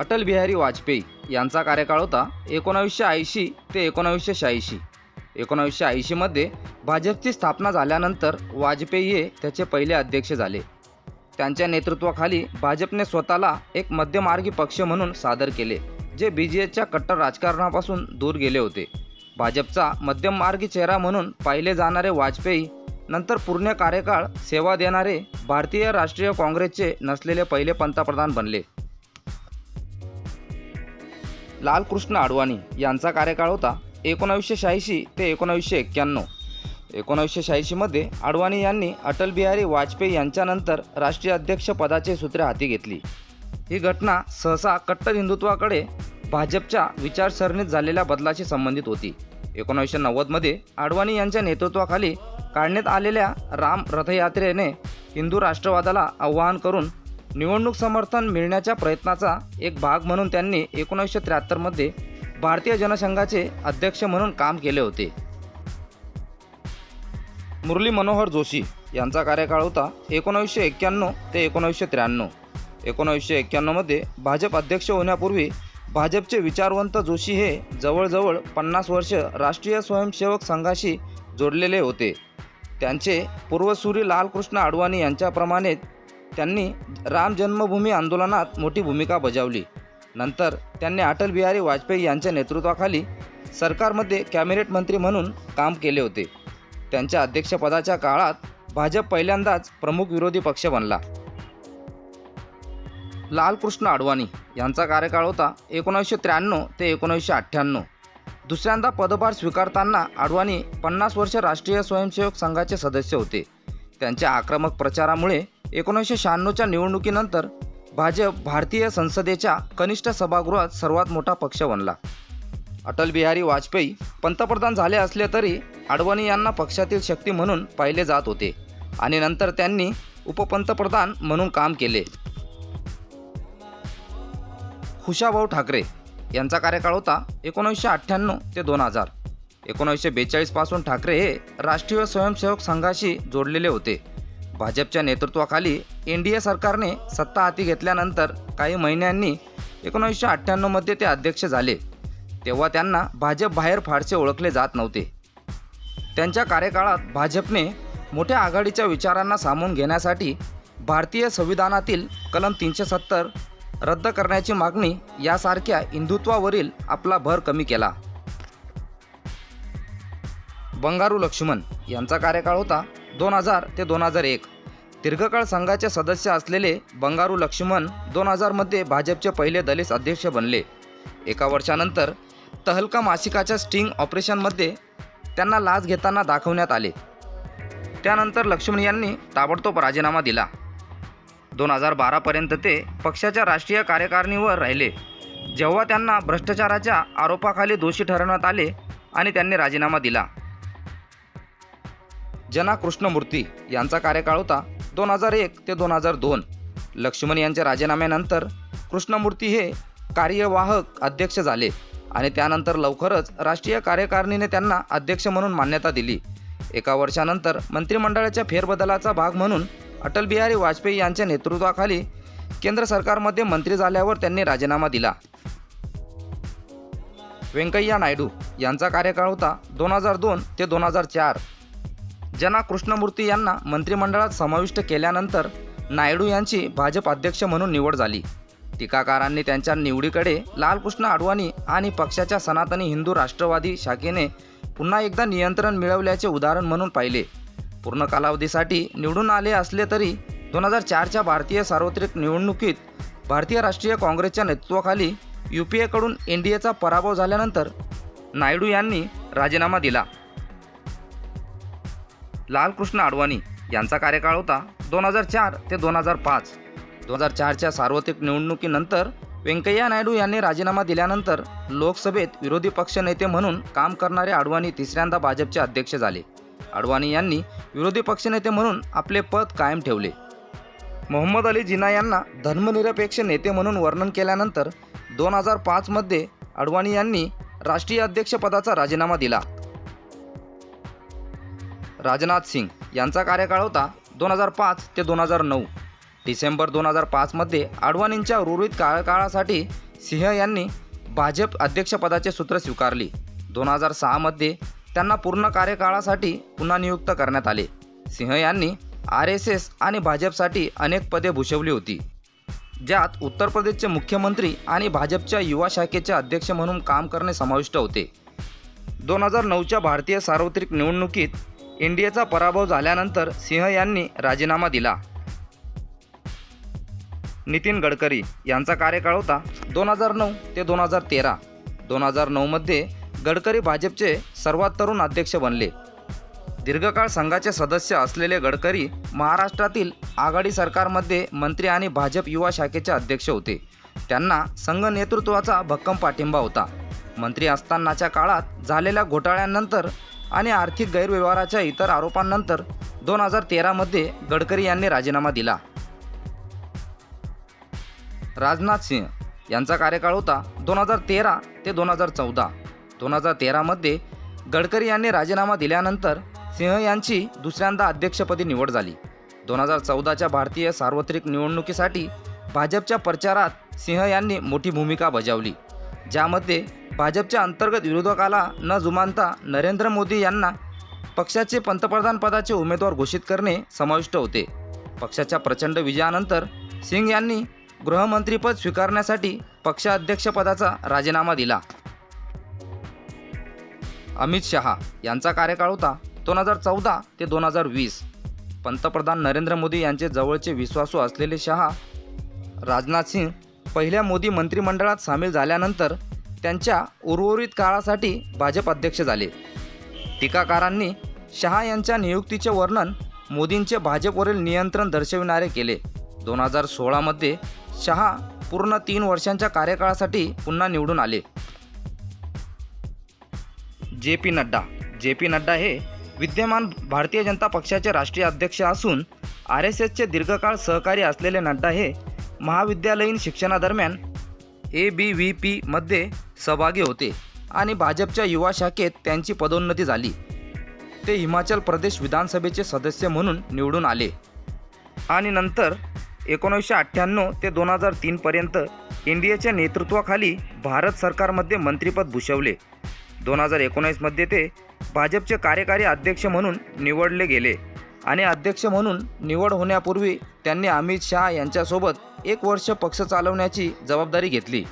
अटल बिहारी वाजपेयी यांचा कार्यकाळ होता एकोणावीसशे ऐंशी ते एकोणावीसशे शहाऐंशी. एकोणावीसशे ऐंशीमध्ये भाजपची स्थापना झाल्यानंतर वाजपेयी हे त्याचे पहिले अध्यक्ष झाले. त्यांच्या नेतृत्वाखाली भाजपने स्वतःला एक मध्यमार्गी पक्ष म्हणून सादर केले जे बी जे एच्या कट्टर राजकारणापासून दूर गेले होते. भाजपचा मध्यममार्गी चेहरा म्हणून पाहिले जाणारे वाजपेयी नंतर पूर्ण कार्यकाळ सेवा देणारे भारतीय राष्ट्रीय काँग्रेसचे नसलेले पहिले पंतप्रधान बनले. लालकृष्ण अडवाणी यांचा कार्यकाळ होता एकोणावीसशे शहाऐंशी ते एकोणावीसशे एक्क्याण्णव. एकोणावीसशे शहाऐंशीमध्ये अडवाणी यांनी अटल बिहारी वाजपेयी यांच्यानंतर राष्ट्रीय अध्यक्षपदाचे सूत्रे हाती घेतली. ही घटना सहसा कट्टर हिंदुत्वाकडे भाजपच्या विचारसरणीत झालेल्या बदलाशी संबंधित होती. एकोणावीसशे नव्वदमध्ये अडवाणी यांच्या नेतृत्वाखाली काढण्यात आलेल्या राम रथयात्रेने हिंदू राष्ट्रवादाला आवाहन करून निवडणूक समर्थन मिळण्याच्या प्रयत्नाचा एक भाग म्हणून त्यांनी एकोणीसशे त्र्याहत्तरमध्ये भारतीय जनसंघाचे अध्यक्ष म्हणून काम केले होते. मुरली मनोहर जोशी यांचा कार्यकाळ होता एकोणावीसशे एक्क्याण्णव ते एकोणावीसशे त्र्याण्णव. एकोणावीसशे एक्क्याण्णवमध्ये भाजप अध्यक्ष होण्यापूर्वी भाजपचे विचारवंत जोशी हे जवळजवळ पन्नास वर्ष राष्ट्रीय स्वयंसेवक संघाशी जोडलेले होते. त्यांचे पूर्वसुरी लालकृष्ण आडवाणी यांच्याप्रमाणेच त्यांनी राम जन्मभूमी आंदोलनात मोठी भूमिका बजावली. नंतर त्यांनी अटल बिहारी वाजपेयी यांच्या नेतृत्वाखाली सरकारमध्ये कॅबिनेट मंत्री म्हणून काम केले होते. त्यांच्या अध्यक्षपदाच्या काळात भाजप पहिल्यांदाच प्रमुख विरोधी पक्ष बनला. लालकृष्ण अडवाणी यांचा कार्यकाळ होता एकोणीसशे त्र्याण्णव ते एकोणीसशे अठ्ठ्याण्णव. दुसऱ्यांदा पदभार स्वीकारताना अडवाणी पन्नास वर्ष राष्ट्रीय स्वयंसेवक संघाचे सदस्य होते. त्यांच्या आक्रमक प्रचारामुळे एकोणीसशे शहाण्णवच्या निवडणुकीनंतर भाजप भारतीय संसदेच्या कनिष्ठ सभागृहात सर्वात मोठा पक्ष बनला. अटल बिहारी वाजपेयी पंतप्रधान झाले असले तरी आडवाणी यांना पक्षातील शक्ती म्हणून पाहिले जात होते आणि नंतर त्यांनी उपपंतप्रधान म्हणून काम केले. खुशाभाऊ ठाकरे यांचा कार्यकाळ होता एकोणीसशे अठ्ठ्याण्णव ते दोन हजार. एकोणीसशे बेचाळीसपासून ठाकरे हे राष्ट्रीय स्वयंसेवक संघाशी जोडलेले होते. भाजपच्या नेतृत्वाखाली एन डी ए सरकारने सत्ता हाती घेतल्यानंतर काही महिन्यांनी एकोणीसशे अठ्ठ्याण्णवमध्ये ते अध्यक्ष झाले. तेव्हा त्यांना भाजप बाहेर फारसे ओळखले जात नव्हते. त्यांच्या कार्यकाळात भाजपने मोठ्या आघाडीच्या विचारांना सामावून घेण्यासाठी भारतीय संविधानातील कलम तीनशे सत्तर रद्द करण्याची मागणी यासारख्या हिंदुत्वावरील आपला भर कमी केला. बंगारू लक्ष्मण यांचा कार्यकाळ होता दोन हजार ते दोन हजार एक. दीर्घकाळ संघाचे सदस्य असलेले बंगारू लक्ष्मण दोन हजारमध्ये भाजपचे पहिले दलित अध्यक्ष बनले. एका वर्षानंतर तहलका मासिकाच्या स्टिंग ऑपरेशनमध्ये त्यांना लाच घेताना दाखवण्यात आले. त्यानंतर लक्ष्मण यांनी ताबडतोब राजीनामा दिला. दोन हजार बारापर्यंत ते पक्षाच्या राष्ट्रीय कार्यकारिणीवर राहिले. जेव्हा त्यांना भ्रष्टाचाराच्या आरोपाखाली दोषी ठरवण्यात आले आणि त्यांनी राजीनामा दिला. जना कृष्णमूर्ती यांचा कार्यकाळ होता दोन हजार एक ते दोन हजार दोन. लक्ष्मण यांच्या राजीनाम्यानंतर कृष्णमूर्ती हे कार्यवाहक अध्यक्ष झाले आणि त्यानंतर लवकरच राष्ट्रीय कार्यकारिणीने त्यांना अध्यक्ष म्हणून मान्यता दिली. एका वर्षानंतर मंत्रिमंडळाच्या फेरबदलाचा भाग म्हणून अटल बिहारी वाजपेयी यांच्या नेतृत्वाखाली केंद्र सरकारमध्ये मंत्री झाल्यावर त्यांनी राजीनामा दिला. व्यंकय्या नायडू यांचा कार्यकाळ होता दोन हजार दोन ते दोन हजार चार. जना कृष्णमूर्ती यांना मंत्रिमंडळात समाविष्ट केल्यानंतर नायडू यांची भाजप अध्यक्ष म्हणून निवड झाली. टीकाकारांनी त्यांच्या निवडीकडे लालकृष्ण आडवाणी आणि पक्षाच्या सनातनी हिंदू राष्ट्रवादी शाखेने पुन्हा एकदा नियंत्रण मिळवल्याचे उदाहरण म्हणून पाहिले. पूर्ण कालावधीसाठी निवडून आले असले तरी दोन हजार चारच्या भारतीय सार्वत्रिक निवडणुकीत भारतीय राष्ट्रीय काँग्रेसच्या नेतृत्वाखाली यू पी एकडून एन डी एचा पराभव झाल्यानंतर नायडू यांनी राजीनामा दिला. लालकृष्ण अडवाणी यांचा कार्यकाळ होता दोन हजार चार ते दोन हजार पाच. दोन हजार चारच्या सार्वत्रिक निवडणुकीनंतर व्यंकय्या नायडू यांनी राजीनामा दिल्यानंतर लोकसभेत विरोधी पक्षनेते म्हणून काम करणारे अडवाणी तिसऱ्यांदा भाजपचे अध्यक्ष झाले. अडवाणी यांनी विरोधी पक्षनेते म्हणून आपले पद कायम ठेवले. मोहम्मद अली जिना यांना धर्मनिरपेक्ष नेते म्हणून वर्णन केल्यानंतर दोन हजार पाचमध्ये अडवाणी यांनी राष्ट्रीय अध्यक्षपदाचा राजीनामा दिला. राजनाथ सिंग यांचा कार्यकाळ होता दोन हजार पाच ते दोन हजार नऊ. डिसेंबर दोन हजार पाचमध्ये आडवाणींच्या उर्वरित कार्यकाळासाठी सिंह यांनी भाजप अध्यक्षपदाचे सूत्र स्वीकारली. दोन हजार सहामध्ये त्यांना पूर्ण कार्यकाळासाठी पुन्हा नियुक्त करण्यात आले. सिंह यांनी आर एस एस आणि भाजपसाठी अनेक पदे भूषवली होती. ज्यात उत्तर प्रदेशचे मुख्यमंत्री आणि भाजपच्या युवा शाखेचे अध्यक्ष म्हणून काम करणे समाविष्ट होते. दोन हजार नऊच्या भारतीय सार्वत्रिक निवडणुकीत एनडीएचा पराभव झाल्यानंतर सिंह यांनी राजीनामा दिला. नितीन गडकरी यांचा कार्यकाळ होता दोन हजार नऊ ते दोन हजार तेरा. दोन हजार नऊमध्ये गडकरी भाजपचे सर्वात तरुण अध्यक्ष बनले. दीर्घकाळ संघाचे सदस्य असलेले गडकरी महाराष्ट्रातील आघाडी सरकारमध्ये मंत्री आणि भाजप युवा शाखेचे अध्यक्ष होते. त्यांना संघ नेतृत्वाचा भक्कम पाठिंबा होता. मंत्री असतानाच्या काळात झालेल्या घोटाळ्यांनंतर आणि आर्थिक गैरव्यवहाराच्या इतर आरोपांनंतर दोन हजार तेरामध्ये गडकरी यांनी राजीनामा दिला. राजनाथ सिंह यांचा कार्यकाळ होता दोन हजार तेरा ते दोन हजार चौदा. दोन हजार तेरामध्ये गडकरी यांनी राजीनामा दिल्यानंतर सिंह यांची दुसऱ्यांदा अध्यक्षपदी निवड झाली. दोन हजार चौदाच्या भारतीय सार्वत्रिक निवडणुकीसाठी भाजपच्या प्रचारात सिंह यांनी मोठी भूमिका बजावली. ज्यामध्ये भाजपच्या अंतर्गत विरोधकाला न जुमानता नरेंद्र मोदी यांना पक्षाचे पंतप्रधानपदाचे उमेदवार घोषित करणे समाविष्ट होते. पक्षाच्या प्रचंड विजयानंतर सिंग यांनी गृहमंत्रीपद स्वीकारण्यासाठी पक्षाध्यक्षपदाचा राजीनामा दिला. अमित शहा यांचा कार्यकाळ होता दोन हजार चौदा ते दोन हजार वीस. पंतप्रधान नरेंद्र मोदी यांचे जवळचे विश्वासू असलेले शहा राजनाथ सिंग पहिल्या मोदी मंत्रिमंडळात सामील झाल्यानंतर त्यांच्या उर्वरित काळासाठी भाजप अध्यक्ष झाले. टीकाकारांनी शहा यांच्या नियुक्तीचे वर्णन मोदींचे भाजपवरील नियंत्रण दर्शविणारे केले. दोन हजार सोळामध्ये शहा पूर्ण तीन वर्षांच्या कार्यकाळासाठी पुन्हा निवडून आले. J P Nadda. J P Nadda हे विद्यमान भारतीय जनता पक्षाचे राष्ट्रीय अध्यक्ष असून आर एस एसचे दीर्घकाळ सहकारी असलेले नड्डा हे महाविद्यालयीन शिक्षणादरम्यान ए बी व्ही पीमध्ये सहभागी होते आणि भाजपच्या युवा शाखेत त्यांची पदोन्नती झाली. ते हिमाचल प्रदेश विधानसभेचे सदस्य म्हणून निवडून आले. आणि नंतर एकोणीसशे अठ्ठ्याण्णव ते दोन हजार तीनपर्यंत इंडियाच्या नेतृत्वाखाली भारत सरकारमध्ये मंत्रिपद भूषवले. दोन हजार एकोणीसमध्ये ते भाजपचे कार्यकारी अध्यक्ष म्हणून निवडले गेले. आणि अध्यक्ष म्हणून निवड होण्यापूर्वी त्यांनी अमित शहा यांच्यासोबत एक वर्ष पक्ष चालवण्याची जबाबदारी घेतली.